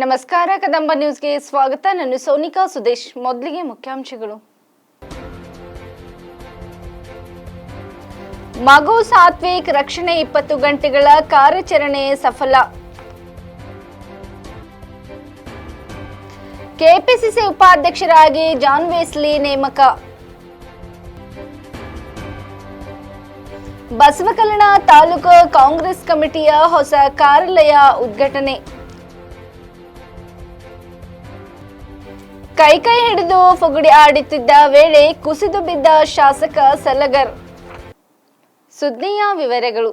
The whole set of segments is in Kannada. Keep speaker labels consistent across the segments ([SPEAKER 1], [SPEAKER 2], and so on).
[SPEAKER 1] ನಮಸ್ಕಾರ, ಕದಂಬ ನ್ಯೂಸ್ಗೆ ಸ್ವಾಗತ. ನಾನು ಸೋನಿಕಾ ಸುದೇಶ್. ಮೊದಲಿಗೆ ಮುಖ್ಯಾಂಶಗಳು. ಮಗು ಸಾತ್ವಿಕ್ ರಕ್ಷಣೆ ಇಪ್ಪತ್ತು ಗಂಟೆಗಳ ಕಾರ್ಯಾಚರಣೆ ಸಫಲ. ಕೆಪಿಸಿಸಿ ಉಪಾಧ್ಯಕ್ಷರಾಗಿ ಜಾನ್ ವೇಸ್ಲಿ ನೇಮಕ. ಬಸವಕಲ್ಯಾಣ ತಾಲೂಕು ಕಾಂಗ್ರೆಸ್ ಕಮಿಟಿಯ ಹೊಸ ಕಾರ್ಯಾಲಯ ಉದ್ಘಾಟನೆ. ಕೈ ಕೈ ಹಿಡಿದು ಫುಗುಡಿ ಆಡುತ್ತಿದ್ದ ವೇಳೆ ಕುಸಿದು ಬಿದ್ದ ಶಾಸಕ ಸಲಗರ್. ಸುದ್ದಿಯ ವಿವರಗಳು.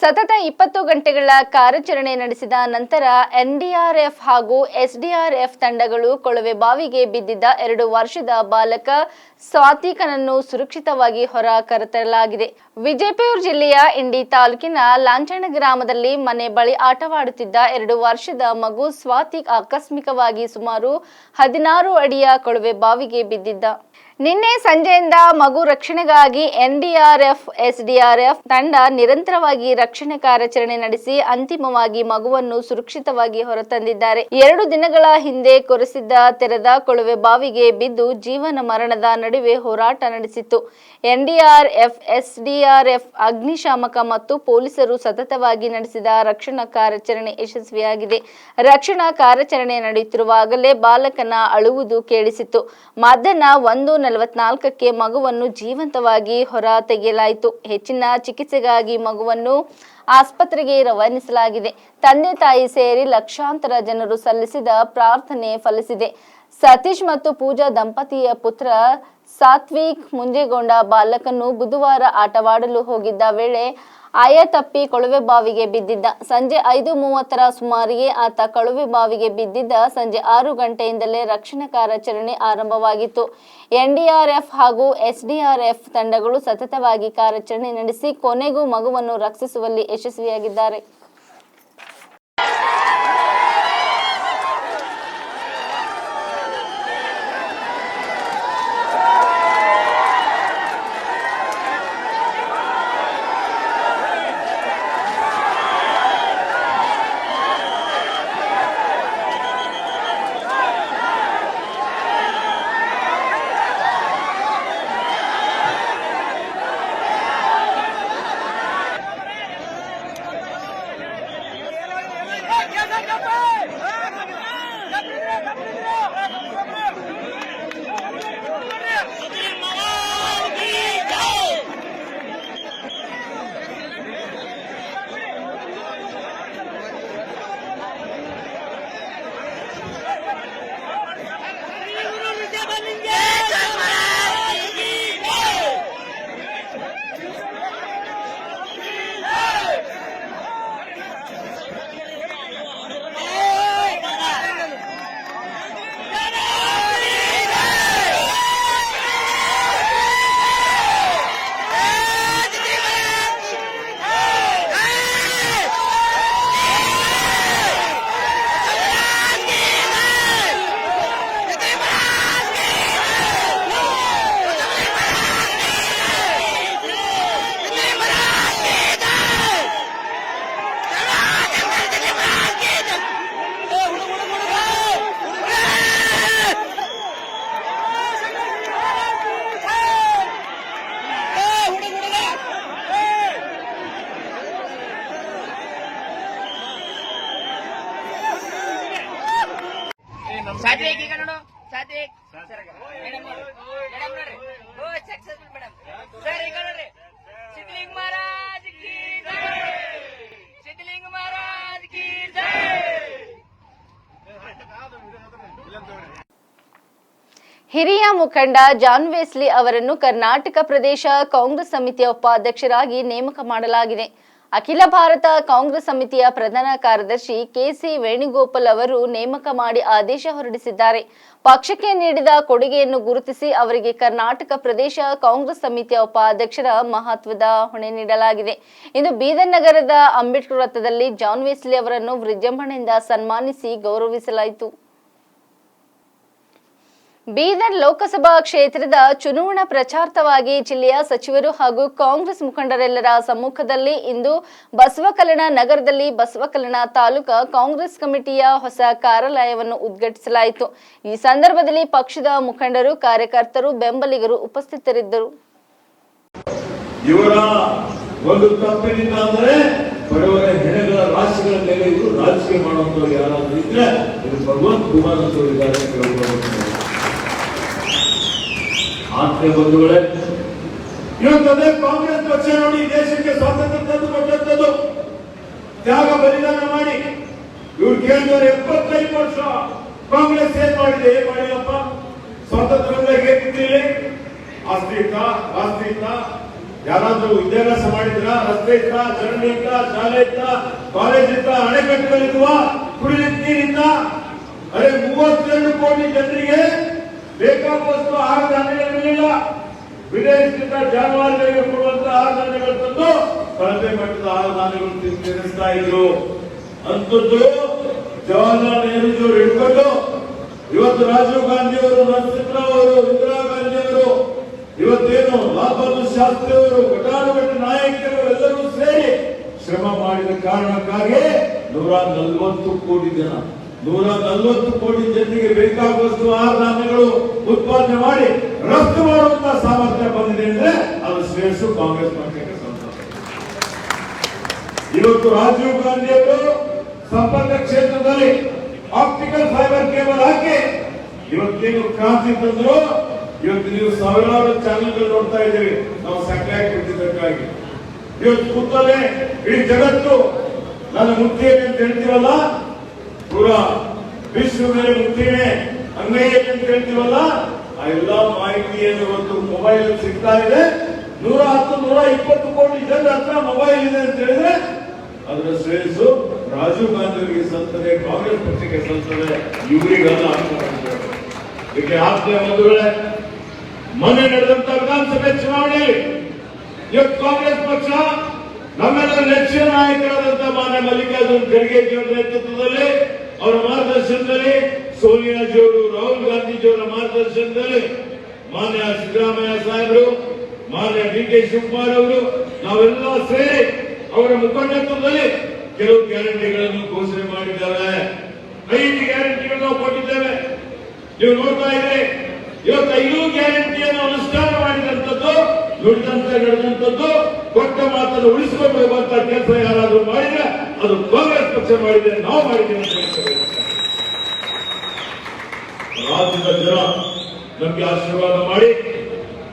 [SPEAKER 1] ಸತತ ಇಪ್ಪತ್ತು ಗಂಟೆಗಳ ಕಾರ್ಯಾಚರಣೆ ನಡೆಸಿದ ನಂತರ ಎನ್ಡಿಆರ್ಎಫ್ ಹಾಗೂ ಎಸ್ಡಿಆರ್ಎಫ್ ತಂಡಗಳು ಕೊಳವೆ ಬಾವಿಗೆ ಬಿದ್ದಿದ್ದ ಎರಡು ವರ್ಷದ ಬಾಲಕ ಸ್ವಾತಿಕನನ್ನು ಸುರಕ್ಷಿತವಾಗಿ ಹೊರ ಕರೆತರಲಾಗಿದೆ. ವಿಜಯಪುರ ಜಿಲ್ಲೆಯ ಇಂಡಿ ತಾಲೂಕಿನ ಲಾಂಚಣ ಗ್ರಾಮದಲ್ಲಿ ಮನೆ ಬಳಿ ಆಟವಾಡುತ್ತಿದ್ದ ಎರಡು ವರ್ಷದ ಮಗು ಸ್ವಾತಿಕ್ ಆಕಸ್ಮಿಕವಾಗಿ ಸುಮಾರು ಹದಿನಾರು ಅಡಿಯ ಕೊಳವೆ ಬಾವಿಗೆ ಬಿದ್ದಿದ್ದ. ನಿನ್ನೆ ಸಂಜೆಯಿಂದ ಮಗು ರಕ್ಷಣೆಗಾಗಿ ಎನ್ಡಿಆರ್ಎಫ್ ಎಸ್ಡಿಆರ್ಎಫ್ ತಂಡ ನಿರಂತರವಾಗಿ ರಕ್ಷಣೆ ಕಾರ್ಯಾಚರಣೆ ನಡೆಸಿ ಅಂತಿಮವಾಗಿ ಮಗುವನ್ನು ಸುರಕ್ಷಿತವಾಗಿ ಹೊರತಂದಿದ್ದಾರೆ. ಎರಡು ದಿನಗಳ ಹಿಂದೆ ಕೊರೆಸಿದ್ದ ತೆರೆದ ಕೊಳವೆ ಬಾವಿಗೆ ಬಿದ್ದು ಜೀವನ ಮರಣದ ನಡುವೆ ಹೋರಾಟ ನಡೆಸಿತ್ತು. ಎನ್ಡಿಆರ್ಎಫ್ ಎಸ್ಡಿಆರ್ಎಫ್ ಅಗ್ನಿಶಾಮಕ ಮತ್ತು ಪೊಲೀಸರು ಸತತವಾಗಿ ನಡೆಸಿದ ರಕ್ಷಣಾ ಕಾರ್ಯಾಚರಣೆ ಯಶಸ್ವಿಯಾಗಿದೆ. ರಕ್ಷಣಾ ಕಾರ್ಯಾಚರಣೆ ನಡೆಯುತ್ತಿರುವಾಗಲೇ ಬಾಲಕನ ಅಳುವುದು ಕೇಳಿಸಿತ್ತು. ಮಧ್ಯಾಹ್ನ ಒಂದು ನಲವತ್ನಾಲ್ಕಕ್ಕೆ ಮಗುವನ್ನು ಜೀವಂತವಾಗಿ ಹೊರ ತೆಗೆಯಲಾಯಿತು ಹೆಚ್ಚಿನ ಚಿಕಿತ್ಸೆಗಾಗಿ ಮಗುವನ್ನು ಆಸ್ಪತ್ರೆಗೆ ರವಾನಿಸಲಾಗಿದೆ. ತಂದೆ ತಾಯಿ ಸೇರಿ ಲಕ್ಷಾಂತರ ಜನರು ಸಲ್ಲಿಸಿದ ಪ್ರಾರ್ಥನೆ ಫಲಿಸಿದೆ. ಸತೀಶ್ ಮತ್ತು ಪೂಜಾ ದಂಪತಿಯ ಪುತ್ರ ಸಾತ್ವಿಕ್ ಮುಂಜೆಗೊಂಡ ಬಾಲಕನು ಬುಧವಾರ ಆಟವಾಡಲು ಹೋಗಿದ್ದ ವೇಳೆ ಆಯ ತಪ್ಪಿ ಕೊಳವೆ ಬಾವಿಗೆ ಬಿದ್ದಿದ್ದ. ಸಂಜೆ ಐದು ಮೂವತ್ತರ ಸುಮಾರಿಗೆ ಆತ ಕೊಳವೆ ಬಾವಿಗೆ ಬಿದ್ದಿದ್ದ. ಸಂಜೆ ಆರು ಗಂಟೆಯಿಂದಲೇ ರಕ್ಷಣಾ ಕಾರ್ಯಾಚರಣೆ ಆರಂಭವಾಗಿತ್ತು. ಎನ್ಡಿಆರ್ಎಫ್ ಹಾಗೂ ಎಸ್ಡಿಆರ್ಎಫ್ ತಂಡಗಳು ಸತತವಾಗಿ ಕಾರ್ಯಾಚರಣೆ ನಡೆಸಿ ಕೊನೆಗೂ ಮಗುವನ್ನು ರಕ್ಷಿಸುವಲ್ಲಿ ಯಶಸ್ವಿಯಾಗಿದ್ದಾರೆ. ಹಿರಿಯ ಮುಖಂಡ ಜಾನ್ ವೇಸ್ಲಿ ಅವರನ್ನು ಕರ್ನಾಟಕ ಪ್ರದೇಶ ಕಾಂಗ್ರೆಸ್ ಸಮಿತಿಯ ಉಪಾಧ್ಯಕ್ಷರಾಗಿ ನೇಮಕ ಮಾಡಲಾಗಿದೆ. ಅಖಿಲ ಭಾರತ ಕಾಂಗ್ರೆಸ್ ಸಮಿತಿಯ ಪ್ರಧಾನ ಕಾರ್ಯದರ್ಶಿ ಕೆಸಿ ವೇಣುಗೋಪಾಲ್ ಅವರು ನೇಮಕ ಮಾಡಿ ಆದೇಶ ಹೊರಡಿಸಿದ್ದಾರೆ. ಪಕ್ಷಕ್ಕೆ ನೀಡಿದ ಕೊಡುಗೆಯನ್ನು ಗುರುತಿಸಿ ಅವರಿಗೆ ಕರ್ನಾಟಕ ಪ್ರದೇಶ ಕಾಂಗ್ರೆಸ್ ಸಮಿತಿಯ ಉಪಾಧ್ಯಕ್ಷರ ಮಹತ್ವದ ಹೊಣೆ ನೀಡಲಾಗಿದೆ. ಇಂದು ಬೀದರ್ ನಗರದ ಅಂಬೇಡ್ಕರ್ ವೃತ್ತದಲ್ಲಿ ಜಾನ್ ವೇಸ್ಲಿ ಅವರನ್ನು ವಿಜೃಂಭಣೆಯಿಂದ ಸನ್ಮಾನಿಸಿ ಗೌರವಿಸಲಾಯಿತು. ಬೀದರ್ ಲೋಕಸಭಾ ಕ್ಷೇತ್ರದ ಚುನಾವಣಾ ಪ್ರಚಾರ್ತವಾಗಿ ಜಿಲ್ಲೆಯ ಸಚಿವರು ಹಾಗೂ ಕಾಂಗ್ರೆಸ್ ಮುಖಂಡರೆಲ್ಲರ ಸಮ್ಮುಖದಲ್ಲಿ ಇಂದು ಬಸವಕಲ್ಯಾಣ ನಗರದಲ್ಲಿ ಬಸವಕಲ್ಯಾಣ ತಾಲೂಕಾ ಕಾಂಗ್ರೆಸ್ ಕಮಿಟಿಯ ಹೊಸ ಕಾರ್ಯಾಲಯವನ್ನು ಉದ್ಘಾಟಿಸಲಾಯಿತು. ಈ ಸಂದರ್ಭದಲ್ಲಿ ಪಕ್ಷದ ಮುಖಂಡರು, ಕಾರ್ಯಕರ್ತರು, ಬೆಂಬಲಿಗರು ಉಪಸ್ಥಿತರಿದ್ದರು.
[SPEAKER 2] ರಾಜಕೀಯ ಮಾಡುವಂತವ್ರು ಭಗವಂತ ಅಂತ ಹೇಳ್ಬೋದು. ಆತ್ಮೀಯ ಬಂಧುಗಳೇ ಇವತ್ತದೇ ಕಾಂಗ್ರೆಸ್ ಪಕ್ಷ ನೋಡಿ ದೇಶಕ್ಕೆ ಸ್ವಾತಂತ್ರ್ಯ ತಂದು ಕೊಟ್ಟಂತದ್ದು ತ್ಯಾಗ, ಬಲಿದಾನ ಮಾಡಿ ಇವ್ರು ಕೇಳಿದವರು ಎಪ್ಪತ್ತೈದು ವರ್ಷ ಕಾಂಗ್ರೆಸ್ ಏನ್ ಮಾಡಿದೆ? ಏನ್ ಮಾಡಿಲ್ಲಪ್ಪ ಸ್ವಾತಂತ್ರ್ಯ ಹೇಗಿದ್ದೀರಿ ಆಸ್ತಿ ಇತ್ತ? ಆಸ್ತಿ ಇತ್ತ? ಯಾರಾದ್ರೂ ವಿದ್ಯಾಭ್ಯಾಸ ಮಾಡಿದ್ರ? ರಸ್ತೆ ಇತ್ತ? ಚರಂಡಿ ಇತ್ತ? ಶಾಲೆ ಇತ್ತ? ಕಾಲೇಜ್ ಇತ್ತ? ಅಣೆಕಟ್ಟುಗಳಿದ್ವಾ? ಕುಡಿಲಿಕ್ಕೆ ನೀರಿತ್ತ? ಅರೆ ಮೂವತ್ತೆರಡು ಕೋಟಿ ಜನರಿಗೆ ಬೇಕಾಗುವಷ್ಟು ಆಹಾರ ಧಾನ್ಯಗಳಿರಲಿಲ್ಲ ವಿದೇಶದಿಂದ ಜಾನುವಾರುಗಳಿಗೆ ಕೊಡುವಂತಹ ಆಹಾರ ಧಾನ್ಯಗಳು ತಂದು ಕಳಪೆ ಮಟ್ಟದ ಆಹಾರ ಧಾನ್ಯಗಳು ತಿನ್- ತಿನ್ನಿಸ್ತಾ ಇದ್ರು. ಅಂತದ್ದು ಜವಾಹರ್ಲಾಲ್ ನೆಹರೂಜಿಯವರು ಹಿಡ್ಕೊಂಡು ಇವತ್ತು ರಾಜೀವ್ ಗಾಂಧಿ ಅವರು ನರಸಿಂಹರಾವ್ ಅವರು, ಇಂದಿರಾ ಗಾಂಧಿ ಅವರು, ಇವತ್ತೇನು ಲಾಲ್ ಬಹದ್ದೂರ್ ಶಾಸ್ತ್ರಿ ಅವರು ಘಟಾನುಘಟ ನಾಯಕರು ಎಲ್ಲರೂ ಸೇರಿ ಶ್ರಮ ಮಾಡಿದ ಕಾರಣಕ್ಕಾಗಿ ನೂರ ನಲವತ್ತು ಕೋಟಿ ಜನ ನೂರ ನಲ್ವತ್ತು ಕೋಟಿ ಜನರಿಗೆ ಬೇಕಾಗುವಷ್ಟು ಆಹಾರ ಧಾನ್ಯಗಳು ಉತ್ಪಾದನೆ ಮಾಡಿ ರಫ್ತು ಮಾಡುವಂತ ಸಾಮರ್ಥ್ಯ ಬಂದಿದೆ ಅಂದ್ರೆ ಅದು ಶ್ರೇಷ್ಠ ಕಾಂಗ್ರೆಸ್ ಪಕ್ಷಕ್ಕೆ ಇವತ್ತು ರಾಜೀವ್ ಗಾಂಧಿ ಅವರು ಸಂಪರ್ಕ ಕ್ಷೇತ್ರದಲ್ಲಿ ಆಪ್ಟಿಕಲ್ ಫೈಬರ್ ಕೇಬಲ್ ಹಾಕಿ ಇವತ್ತೇನು ಕ್ರಾಂತಿ ತಂದ್ರು, ಇವತ್ತು ನೀವು ಸಾವಿರಾರು ಚಾನೆಲ್ಗಳು ನೋಡ್ತಾ ಇದ್ದೀವಿ ನಾವು ಸಕ್ರಿಯಾಗಿ ಕೊಟ್ಟಿದ್ದಕ್ಕಾಗಿ. ಇವತ್ತು ಕೂತಲ್ಲೇ ಇಡೀ ಜಗತ್ತು ನನ್ನ ಮುಖ್ಯ ಅಂತ ಹೇಳ್ತೀವಲ್ಲ ಪೂರಾ ವಿಶ್ವ ಮೇಲೆ ಮುಕ್ತಿನೇ ಅಂಗೈಯಲ್ಲಿ ಅಂತ ಹೇಳ್ತೀವಲ್ಲ, ಆ ಎಲ್ಲಾ ಮಾಹಿತಿಯನ್ನು ಇವತ್ತು ಮೊಬೈಲ್ ಸಿಗ್ತಾ ಇದೆ. ನೂರ ಹತ್ತು, ನೂರ ಇಪ್ಪತ್ತು ಕೋಟಿ ಜನರ ಹತ್ರ ಮೊಬೈಲ್ ಇದೆ ಅಂತ ಹೇಳಿದ್ರೆ, ಅದರ ಶ್ರೇಯಸ್ಸು ರಾಜೀವ್ ಗಾಂಧಿ ಅವರಿಗೆ ಸಲ್ತದೆ, ಕಾಂಗ್ರೆಸ್ ಪಕ್ಷಕ್ಕೆ ಸಲ್ತದೆ, ಇವರಿಗೆಲ್ಲ ಇದಕ್ಕೆ ಆತ್ಮೀಯ ಬಂಧುಗಳೇ, ಮೊನ್ನೆ ನಡೆದಂತ ವಿಧಾನಸಭೆ ಚುನಾವಣೆಯಲ್ಲಿ ಇವತ್ತು ಕಾಂಗ್ರೆಸ್ ಪಕ್ಷ ನಮ್ಮೆಲ್ಲರ ನೆಚ್ಚಿನ ನಾಯಕರಾದಂತಹ ಮಾನ್ಯ ಮಲ್ಲಿಕಾರ್ಜುನ್ ಖರ್ಗೆ ನೇತೃತ್ವದಲ್ಲಿ ಅವರ ಮಾರ್ಗದರ್ಶನದಲ್ಲಿ ಸೋನಿಯಾ ಜಿಯವರು ರಾಹುಲ್ ಗಾಂಧೀಜಿಯವರ ಮಾರ್ಗದರ್ಶನದಲ್ಲಿ ಮಾನ್ಯ ಸಿದ್ದರಾಮಯ್ಯ ಸಾಹೇಬರು, ಮಾನ್ಯ ಡಿ ಕೆ ಶಿವಕುಮಾರ್ ಅವರು, ನಾವೆಲ್ಲ ಸೇರಿ ಅವರ ಮುಖಂಡತ್ವದಲ್ಲಿ ಕೆಲವು ಗ್ಯಾರಂಟಿಗಳನ್ನು ಘೋಷಣೆ ಮಾಡಿದ್ದಾರೆ. ಐದು ಗ್ಯಾರಂಟಿಗಳನ್ನು ನಾವು ಕೊಟ್ಟಿದ್ದೇವೆ. ನೀವು ನೋಡ್ತಾ ಇದ್ರೆ ಇವತ್ತು ಐದು ಗ್ಯಾರಂಟಿಯನ್ನು ಅನುಷ್ಠಾನ ಮಾಡಿದಂಥದ್ದು ನುಡಿದಂತೆ ನಡೆದಂತದ್ದು ಕೊಟ್ಟ ಮಾತನ್ನು ಉಳಿಸಿಕೊಂಡು ಹೋಗುವಂತ ಕೆಲಸ ಯಾರಾದರೂ ಮಾಡಿದ್ರೆ ಅದು ಕಾಂಗ್ರೆಸ್ ಪಕ್ಷ ಮಾಡಿದೆ, ನಾವು ಮಾಡಿದ್ದೇವೆ. ರಾಜ್ಯದ ಜನ ನಮ್ಗೆ ಆಶೀರ್ವಾದ ಮಾಡಿ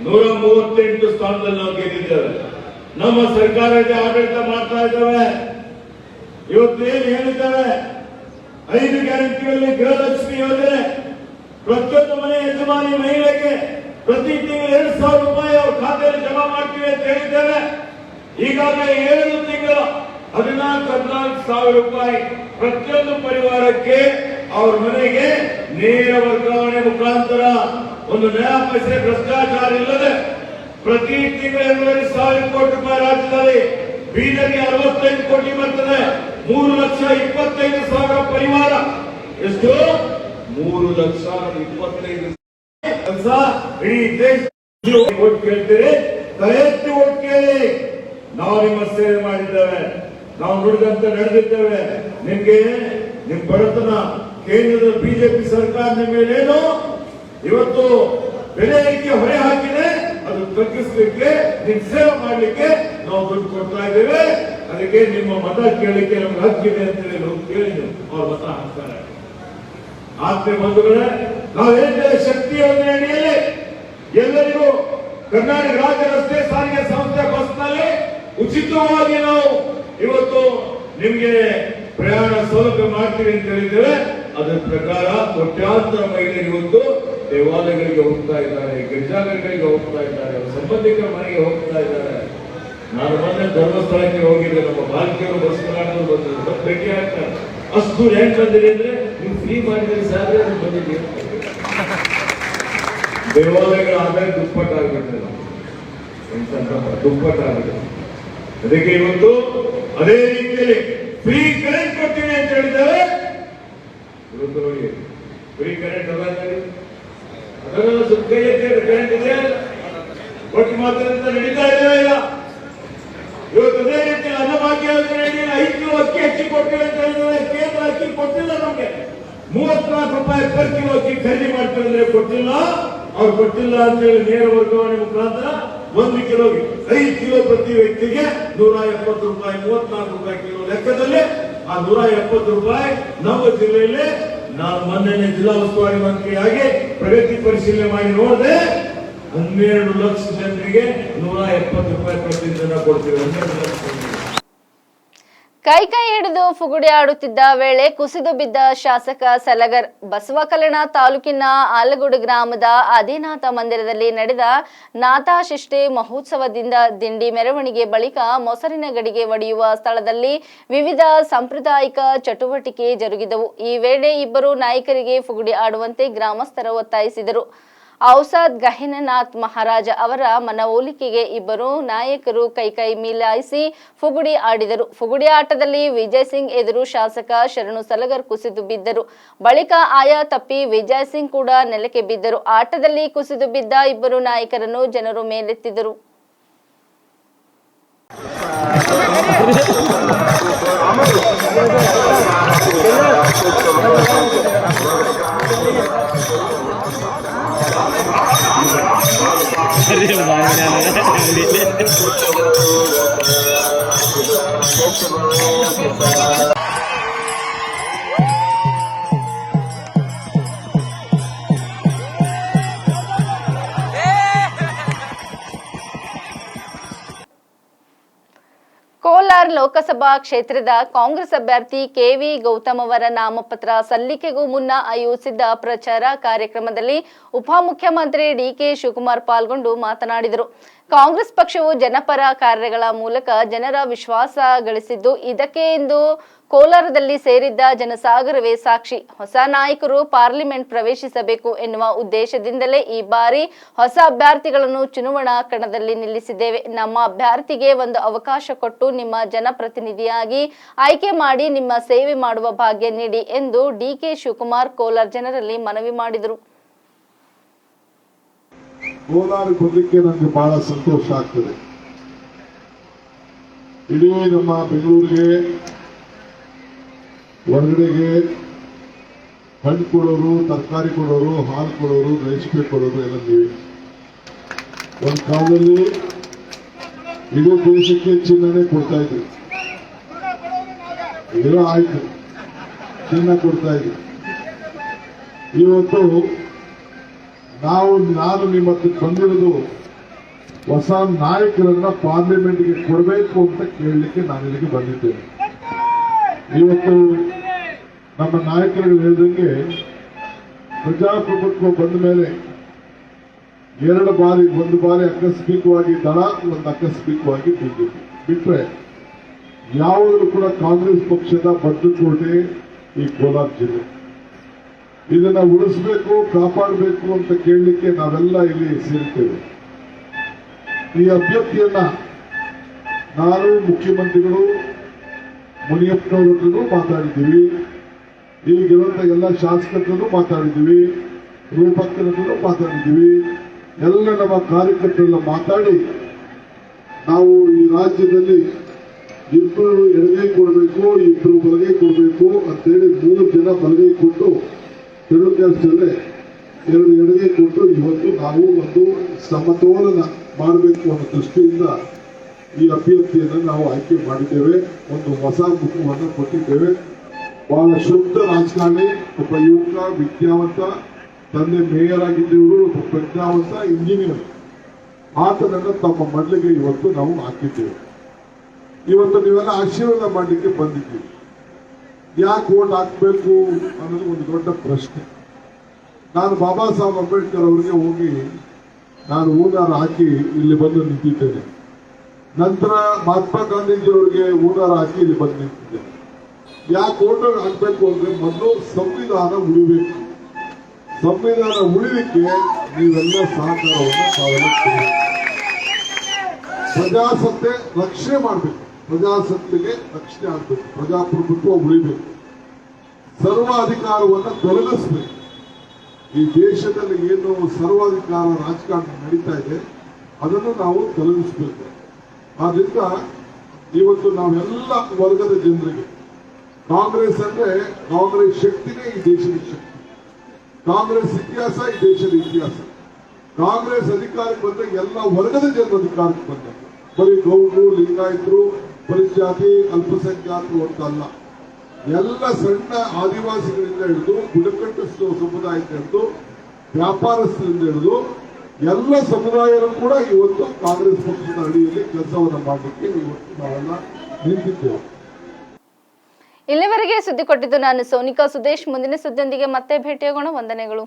[SPEAKER 2] ನೂರ ಮೂವತ್ತೆಂಟು ಸ್ಥಾನದಲ್ಲಿ ನಾವು ಗೆದ್ದಿದ್ದೇವೆ. ನಮ್ಮ ಸರ್ಕಾರದ ಆಡಳಿತ ಮಾಡ್ತಾ ಇದ್ದೇವೆ. ಏನು ಹೇಳಿದ್ದೇವೆ ಐದು ಗ್ಯಾರಂಟಿಗಳಲ್ಲಿ ಗೃಹಲಕ್ಷ್ಮಿ ಯೋಜನೆ. ಪ್ರತಿಯೊಂದು ಮನೆ ಯಜಮಾನಿ ಮಹಿಳೆಗೆ ಪ್ರತಿ ತಿಂಗಳು ಎರಡು ಸಾವಿರ ರೂಪಾಯಿ ಅವ್ರ ಖಾತೆಯಲ್ಲಿ ಜಮಾ ಮಾಡ್ತೀವಿ ಅಂತ ಹೇಳಿದ್ದೇವೆ. ಈಗಾಗಲೇ ಏಳು ತಿಂಗಳ ಹದಿನಾಲ್ಕು ಹದಿನಾಲ್ಕು ಸಾವಿರ ರೂಪಾಯಿ ಪ್ರತಿಯೊಂದು ಪರಿವಾರಕ್ಕೆ ಅವ್ರ ಮನೆಗೆ ನೇರ ವರ್ಗಾವಣೆ ಮುಖಾಂತರ ಒಂದು ನಯಾ ಪೈಸೆ ಭ್ರಷ್ಟಾಚಾರ ಇಲ್ಲದೆ ಪ್ರತಿ ತಿಂಗಳು ಎರಡೂವರೆ ಸಾವಿರ ಕೋಟಿ ರೂಪಾಯಿ ರಾಜ್ಯದಲ್ಲಿ ಬೀದರ್ಗೆ ಅರವತ್ತೈದು ಕೋಟಿ ಬರ್ತದೆ. ಮೂರು ಲಕ್ಷ ಇಪ್ಪತ್ತೈದು ಸಾವಿರ ಪರಿವಾರ. ಎಷ್ಟು? ಮೂರು ಲಕ್ಷ ಇಪ್ಪತ್ತೈದು ಕೆಲಸ ಇಡೀ ದೇಶ ಕೇಳ್ತೀರಿ? ಎತ್ತಿ ಓಟ್ ಕೇಳಿ. ನಾವು ನಿಮ್ಮ ಸೇವೆ ಮಾಡಿದ್ದೇವೆ. ನಾವು ನುಡಿದಂತೆ ನಡೆದಿದ್ದೇವೆ. ನಿಮ್ಗೆ ನಿಮ್ ಬಡತನ ಕೇಂದ್ರದ ಬಿಜೆಪಿ ಸರ್ಕಾರದ ಮೇಲೇನು ಇವತ್ತು ಬೆಲೆ ಏರಿಕೆ ಹೊರೆ ಹಾಕಿದೆ. ಅದು ತಗ್ಗಿಸ್ಲಿಕ್ಕೆ, ನಿಮ್ ಸೇವೆ ಮಾಡ್ಲಿಕ್ಕೆ ನಾವು ದುಡ್ಡು ಕೊಡ್ತಾ ಇದ್ದೇವೆ. ಅದಕ್ಕೆ ನಿಮ್ಮ ಮತ ಕೇಳಲಿಕ್ಕೆ ನಮ್ಗೆ ಹಕ್ಕಿದೆ ಅಂತೇಳಿ ನಾವು ಕೇಳಿದ್ರು ಅವ್ರ ಮತ ಹಾಕ್ತಾರೆ. ಆತ್ಮೀಯ ಬಂಧುಗಳೇ ನಾವು ಹೇಳ್ತೇವೆ ಶಕ್ತಿ ಯೋಜನೆ ಅಡಿಯಲ್ಲಿ ಎಲ್ಲರಿಗೂ ಕರ್ನಾಟಕ ರಾಜ್ಯ ರಸ್ತೆ ಸಾರಿಗೆ ಸಂಸ್ಥೆ ಬಸ್ನಲ್ಲಿ ಉಚಿತವಾಗಿ ನಾವು ಇವತ್ತು ನಿಮಗೆ ಪ್ರಯಾಣ ಸೌಲಭ್ಯ ಮಾಡ್ತೀವಿ ಅಂತ ಹೇಳಿದ್ದೇವೆ. ಅದರ ಪ್ರಕಾರ ಕೋಟ್ಯಾಂತರ ಮಹಿಳೆಯರು ಇವತ್ತು ದೇವಾಲಯಗಳಿಗೆ ಹೋಗ್ತಾ ಇದ್ದಾರೆ ಗಿರಿಜಾಗಳಿಗೆ ಹೋಗ್ತಾ ಇದ್ದಾರೆ ಸಂಬಂಧಿಕರ ಮನೆಗೆ ಹೋಗ್ತಾ ಇದ್ದಾರೆ. ನಾನು ಮೊನ್ನೆ ಧರ್ಮಸ್ಥಳಕ್ಕೆ ಹೋಗಿದ್ದೆ, ನಮ್ಮ ಬಾಲಕಿಯರು ಬಸ್ ಕರ್ನಾಟಕರು ಬಂದಿದ್ರು. ಬಂದು ಭೇಟಿ ಆಗ್ತಾರೆ ಅಷ್ಟು ಹೆಂಗ್ ಬಂದಿರಿ ಅಂದ್ರೆ ನೀವು ಫ್ರೀ ಮಾಡಿದ್ರೆ ಸಾಧ್ಯ ಬಂದಿದ್ದೀರಿ ದೇವಾಲಯಗಳ ಆದಾಯ ದುಪ್ಪಟ್ಟಾಗ್ಬಿಟ್ಟಿದೆ ದುಪ್ಪಟ್ಟಾಗಿದೆ ಅದಕ್ಕೆ ಇವತ್ತು ಅದೇ ರೀತಿಯಲ್ಲಿ ಫ್ರೀ ಕರೆಂಟ್ ಕೊಡ್ತೀನಿ ಅಂತ ಹೇಳಿದ್ದಾರೆ. ಇವತ್ತು ನೋಡಿ ಫ್ರೀ ಕರೆಂಟ್ ಅಲ್ಲ ಕೈ ಎತ್ತಿ ಕರೆಂಟ್ ಇದೆ. ಒಟ್ಟು ಮಾತ್ರ ನಡೀತಾ ಇದ್ದೇವೆ ಇಲ್ಲ ಇವತ್ತು ಅದೇ ರೀತಿ ಅನ್ನಭಾಗ್ಯ ಯೋಜನೆಯಲ್ಲಿ ಐದು ಅಕ್ಕಿ ಹೆಚ್ಚಿ ಕೊಟ್ಟಿವೆ ಅಂತ ಹೇಳಿದ್ರೆ ಕೇಂದ್ರ ಅಕ್ಕಿ ಕೊಟ್ಟಿಲ್ಲ ನಮಗೆ. ಮೂವತ್ನಾಲ್ಕು ರೂಪಾಯಿ ಪರ್ ಕಿಲೋ ಅಕ್ಕಿ ಖರೀದಿ ಮಾಡ್ತಾರೆ ಕೊಟ್ಟಿಲ್ಲ. ಅವ್ರು ಕೊಟ್ಟಿಲ್ಲ ಅಂತ ಹೇಳಿ ನೇರ ವರ್ಗಾವಣೆ ಮುಖಾಂತರ ಒಂದು ಕಿಲೋಗೆ ಐದು ಕಿಲೋ ಪ್ರತಿ ವ್ಯಕ್ತಿಗೆ ನೂರ ಎಪ್ಪತ್ತು ರೂಪಾಯಿ, ಮೂವತ್ನಾಲ್ಕು ರೂಪಾಯಿ ಕಿಲೋ ಲೆಕ್ಕದಲ್ಲಿ ಆ ನೂರ ಎಪ್ಪತ್ತು ರೂಪಾಯಿ ನಮ್ಮ ಜಿಲ್ಲೆಯಲ್ಲಿ ನಾನು ಮೊನ್ನೆ ಜಿಲ್ಲಾ ಉಸ್ತುವಾರಿ ಮಂತ್ರಿಯಾಗಿ ಪ್ರಗತಿ ಪರಿಶೀಲನೆ ಮಾಡಿ ನೋಡಿದೆ ಹನ್ನೆರಡು ಲಕ್ಷ ಜನರಿಗೆ ನೂರ ಎಪ್ಪತ್ತು ರೂಪಾಯಿ ಪ್ರತಿ ಜನ ಕೊಡ್ತೀವಿ, ಹನ್ನೆರಡು ಲಕ್ಷ.
[SPEAKER 1] ಕೈ ಕೈ ಹಿಡಿದು ಫುಗುಡಿ ಆಡುತ್ತಿದ್ದ ವೇಳೆ ಕುಸಿದು ಬಿದ್ದ ಶಾಸಕ ಸಲಗರ್ ಬಸವಕಲ್ಯಾಣ ತಾಲೂಕಿನ ಆಲಗೂಡು ಗ್ರಾಮದ ಆದಿನಾಥ ಮಂದಿರದಲ್ಲಿ ನಡೆದ ನಾಥಾಶಿಷ್ಟೆ ಮಹೋತ್ಸವದಿಂದ ದಿಂಡಿ ಮೆರವಣಿಗೆ ಬಳಿಕ ಮೊಸರಿನ ಗಡಿಗೆ ಒಡೆಯುವ ಸ್ಥಳದಲ್ಲಿ ವಿವಿಧ ಸಾಂಪ್ರದಾಯಿಕ ಚಟುವಟಿಕೆ ಜರುಗಿದವು. ಈ ವೇಳೆ ಇಬ್ಬರು ನಾಯಕರಿಗೆ ಫುಗುಡಿ ಆಡುವಂತೆ ಗ್ರಾಮಸ್ಥರು ಒತ್ತಾಯಿಸಿದರು. ಔಸಾದ್ ಗಹಿನನಾಥ್ ಮಹಾರಾಜ ಅವರ ಮನವೊಲಿಕೆಗೆ ಇಬ್ಬರು ನಾಯಕರು ಕೈಕೈ ಮಿಲಾಯಿಸಿ ಫುಗುಡಿ ಆಡಿದರು. ಫುಗುಡಿ ಆಟದಲ್ಲಿ ವಿಜಯ್ ಸಿಂಗ್ ಎದುರು ಶಾಸಕ ಶರಣು ಸಲಗರ್ ಕುಸಿದು ಬಿದ್ದರು. ಬಳಿಕ ಆಯಾ ತಪ್ಪಿ ವಿಜಯ್ ಸಿಂಗ್ ಕೂಡ ನೆಲಕ್ಕೆ ಬಿದ್ದರು. ಆಟದಲ್ಲಿ ಕುಸಿದು ಬಿದ್ದ ಇಬ್ಬರು ನಾಯಕರನ್ನು ಜನರು ಮೇಲೆತ್ತಿದರು. ಲೋಕಸಭಾ ಕ್ಷೇತ್ರದ ಕಾಂಗ್ರೆಸ್ ಅಭ್ಯರ್ಥಿ ಕೆವಿ ಗೌತಮ್ ಅವರ ನಾಮಪತ್ರ ಸಲ್ಲಿಕೆಗೂ ಮುನ್ನ ಆಯೋಜಿಸಿದ್ದ ಪ್ರಚಾರ ಕಾರ್ಯಕ್ರಮದಲ್ಲಿ ಉಪಮುಖ್ಯಮಂತ್ರಿ ಡಿಕೆ ಶಿವಕುಮಾರ್ ಪಾಲ್ಗೊಂಡು ಮಾತನಾಡಿದರು. ಕಾಂಗ್ರೆಸ್ ಪಕ್ಷವು ಜನಪರ ಕಾರ್ಯಗಳ ಮೂಲಕ ಜನರ ವಿಶ್ವಾಸ ಗಳಿಸಿದ್ದು, ಇದಕ್ಕೆ ಇಂದು ಕೋಲಾರದಲ್ಲಿ ಸೇರಿದ್ದ ಜನಸಾಗರವೇ ಸಾಕ್ಷಿ. ಹೊಸ ನಾಯಕರು ಪಾರ್ಲಿಮೆಂಟ್ ಪ್ರವೇಶಿಸಬೇಕು ಎನ್ನುವ ಉದ್ದೇಶದಿಂದಲೇ ಈ ಬಾರಿ ಹೊಸ ಅಭ್ಯರ್ಥಿಗಳನ್ನು ಚುನಾವಣಾ ಕಣದಲ್ಲಿ ನಿಲ್ಲಿಸಿದ್ದೇವೆ. ನಮ್ಮ ಅಭ್ಯರ್ಥಿಗೆ ಒಂದು ಅವಕಾಶ ಕೊಟ್ಟು ನಿಮ್ಮ ಜನಪ್ರತಿನಿಧಿಯಾಗಿ ಆಯ್ಕೆ ಮಾಡಿ ನಿಮ್ಮ ಸೇವೆ ಮಾಡುವ ಭಾಗ್ಯ ನೀಡಿ ಎಂದು ಡಿಕೆ ಶಿವಕುಮಾರ್ ಕೋಲಾರ ಜನರಲ್ಲಿ ಮನವಿ ಮಾಡಿದರು.
[SPEAKER 3] ಕೋಲಾರಕ್ಕೆ ಬರ್ಲಿಕ್ಕೆ ನನಗೆ ಬಹಳ ಸಂತೋಷ ಆಗ್ತದೆ. ಇಡೀ ನಮ್ಮ ಬೆಂಗಳೂರಿಗೆ, ಹೊರಗಡೆಗೆ ಹಣ್ಣು ಕೊಡೋರು, ತರಕಾರಿ ಕೊಡೋರು, ಹಾಲು ಕೊಡೋರು ರೇಷ್ಮೆ ಕೊಡೋರು ಎಲ್ಲ ನೀವೇ. ಒಂದು ಕಾಲದಲ್ಲಿ ಇಡೀ ದೇಶಕ್ಕೆ ಚಿನ್ನನೇ ಕೊಡ್ತಾ ಇದ್ರು. ಇದೆಲ್ಲ ಆಯ್ತು. ಚಿನ್ನ ಕೊಡ್ತಾ ಇದ್ರು. ಇವತ್ತು ನಾವು ನಾನು ನಿಮ್ಮ ಬಂದಿರೋದು ಹೊಸ ನಾಯಕರನ್ನ ಪಾರ್ಲಿಮೆಂಟ್ಗೆ ಕೊಡಬೇಕು ಅಂತ ಕೇಳಲಿಕ್ಕೆ ನಾನು ಇಲ್ಲಿಗೆ ಬಂದಿದ್ದೇನೆ. ಇವತ್ತು ನಮ್ಮ ನಾಯಕರು ಹೇಳಿದಂಗೆ ಪ್ರಜಾಪ್ರಭುತ್ವ ಬಂದ ಮೇಲೆ ಎರಡು ಬಾರಿ, ಒಂದು ಬಾರಿ ಆಕಸ್ಮಿಕವಾಗಿ ದಳ, ಒಂದು ಆಕಸ್ಮಿಕವಾಗಿ ಬಿಜೆಪಿ. ಬಿಟ್ರೆ ಯಾವುದೂ ಕೂಡ ಕಾಂಗ್ರೆಸ್ ಪಕ್ಷದ ಬದ್ದುಕೋಟೆ ಈ ಕೋಲಾರ ಜಿಲ್ಲೆ. ಇದನ್ನ ಉಳಿಸ್ಬೇಕು, ಕಾಪಾಡಬೇಕು ಅಂತ ಕೇಳಲಿಕ್ಕೆ ನಾವೆಲ್ಲ ಇಲ್ಲಿ ಸೇರ್ತೇವೆ. ಈ ಅಭ್ಯರ್ಥಿಯನ್ನ ನಾನು ಮುಖ್ಯಮಂತ್ರಿಗಳು ಮುನಿಯಪ್ಪನವರನ್ನು ಮಾತಾಡಿದ್ದೀವಿ. ಈಗಿರುವಂತ ಎಲ್ಲ ಶಾಸಕರನ್ನು ಮಾತಾಡಿದ್ದೀವಿ. ರೂಪಕ್ಕನೂ ಮಾತಾಡಿದ್ದೀವಿ. ಎಲ್ಲ ನಮ್ಮ ಕಾರ್ಯಕರ್ತರೆಲ್ಲ ಮಾತಾಡಿ ನಾವು ಈ ರಾಜ್ಯದಲ್ಲಿ ಇಬ್ಬರು ಎಡಗೈ ಕೊಡಬೇಕು, ಇಬ್ಬರು ಬಲಗೈ ಕೊಡಬೇಕು ಅಂತೇಳಿ ಮೂರು ಜನ ಬಲಗೈ ಕೊಟ್ಟು ಕೆಲಸದಲ್ಲೇ ಎರಡು ಎಡಗೆ ಕೊಟ್ಟು ಇವತ್ತು ನಾವು ಒಂದು ಸಮತೋಲನ ಮಾಡಬೇಕು ಅನ್ನೋ ದೃಷ್ಟಿಯಿಂದ ಈ ಅಭ್ಯರ್ಥಿಯನ್ನು ನಾವು ಆಯ್ಕೆ ಮಾಡಿದ್ದೇವೆ. ಒಂದು ಹೊಸ ಮುಖವನ್ನು ಕೊಟ್ಟಿದ್ದೇವೆ. ಬಹಳ ಶುದ್ಧ ರಾಜಕಾರಣಿ, ಒಬ್ಬ ಯುವಕ, ವಿದ್ಯಾವಂತ, ತಂದೆ ಮೇಯರ್ ಆಗಿದ್ದವರು, ಒಬ್ಬ ಪ್ರಜ್ಞಾವಂತ ಇಂಜಿನಿಯರ್ ಆತನನ್ನು ತಮ್ಮ ಮಡ್ಲಿಗೆ ಇವತ್ತು ನಾವು ಹಾಕಿದ್ದೇವೆ. ಇವತ್ತು ನೀವೆಲ್ಲ ಆಶೀರ್ವಾದ ಮಾಡಲಿಕ್ಕೆ ಬಂದಿದ್ದೀವಿ ಯಾಕೆ ಓಟ್ ಹಾಕ್ಬೇಕು ಅನ್ನೋದು ಒಂದು ದೊಡ್ಡ ಪ್ರಶ್ನೆ. ನಾನು ಬಾಬಾ ಸಾಹೇಬ್ ಅಂಬೇಡ್ಕರ್ ಅವರಿಗೆ ಹೋಗಿ ನಾನು ಹೂನಾರ ಹಾಕಿ ಇಲ್ಲಿ ಬಂದು ನಿಂತಿದ್ದೇನೆ. ನಂತರ ಮಹಾತ್ಮ ಗಾಂಧೀಜಿ ಅವರಿಗೆ ಹೂನಾರ ಹಾಕಿ ಇಲ್ಲಿ ಬಂದು ನಿಂತಿದ್ದೇನೆ. ಯಾಕೆ ಓಟ್ ಹಾಕ್ಬೇಕು ಅಂದ್ರೆ ಮೊದಲು ಸಂವಿಧಾನ ಉಳಿಬೇಕು. ಸಂವಿಧಾನ ಉಳಿಲಿಕ್ಕೆ ನೀವೆಲ್ಲ ಸಹಕಾರವನ್ನು ತಾವೆಲ್ಲ. ಪ್ರಜಾಸತ್ತೆ ರಕ್ಷಣೆ ಮಾಡಬೇಕು. ಪ್ರಜಾಸತ್ತೆಗೆ ರಕ್ಷಣೆ ಆಗಬೇಕು, ಪ್ರಜಾಪ್ರಭುತ್ವ ಉಳಿಬೇಕು. ಸರ್ವ ಅಧಿಕಾರವನ್ನು ತೊಲಗಿಸ್ಬೇಕು. ಈ ದೇಶದಲ್ಲಿ ಏನು ಸರ್ವಾಧಿಕಾರ ರಾಜಕಾರಣ ನಡೀತಾ ಇದೆ, ಅದನ್ನು ನಾವು ತೊಲಗಿಸ್ಬೇಕು. ಆದ್ರಿಂದ ಇವತ್ತು ನಾವೆಲ್ಲ ವರ್ಗದ ಜನರಿಗೆ, ಕಾಂಗ್ರೆಸ್ ಅಂದ್ರೆ ಕಾಂಗ್ರೆಸ್ ಶಕ್ತಿನೇ ಈ ದೇಶದ ಶಕ್ತಿ. ಕಾಂಗ್ರೆಸ್ ಇತಿಹಾಸ ಈ ದೇಶದ ಇತಿಹಾಸ. ಕಾಂಗ್ರೆಸ್ ಅಧಿಕಾರಕ್ಕೆ ಬಂದ್ರೆ ಎಲ್ಲ ವರ್ಗದ ಜನರು ಅಧಿಕಾರಕ್ಕೆ ಬಂದ ಬರೀ ಗೌಡರು, ಲಿಂಗಾಯತರು ಪರಿಜಾತಿ ಅಲ್ಪಸಂಖ್ಯಾತರು ಅಂತ ಅಲ್ಲ ಎಲ್ಲ ಸಣ್ಣ ಆದಿವಾಸಿಗಳಿಂದ ಹಿಡಿದು ಬುಡಕಟ್ಟು ಸಮುದಾಯದಿಂದ ಹಿಡಿದು ವ್ಯಾಪಾರಸ್ಥರಿಂದ ಹಿಡಿದು ಎಲ್ಲ ಸಮುದಾಯರು ಕೂಡ ಇವತ್ತು ಕಾಂಗ್ರೆಸ್ ಪಕ್ಷದ ಅಡಿಯಲ್ಲಿ ಕೆಲಸವನ್ನು ಮಾಡಲಿಕ್ಕೆ ಇವತ್ತು ನಾವೆಲ್ಲ ನಿಂತಿದ್ದೇವೆ.
[SPEAKER 1] ಇಲ್ಲಿವರೆಗೆ ಸುದ್ದಿ ಕೊಟ್ಟಿದ್ದು ನಾನು ಸೋನಿಕಾ ಸುದೇಶ್. ಮುಂದಿನ ಸುದ್ದಿಯೊಂದಿಗೆ ಮತ್ತೆ ಭೇಟಿಯಾಗೋಣ. ವಂದನೆಗಳು.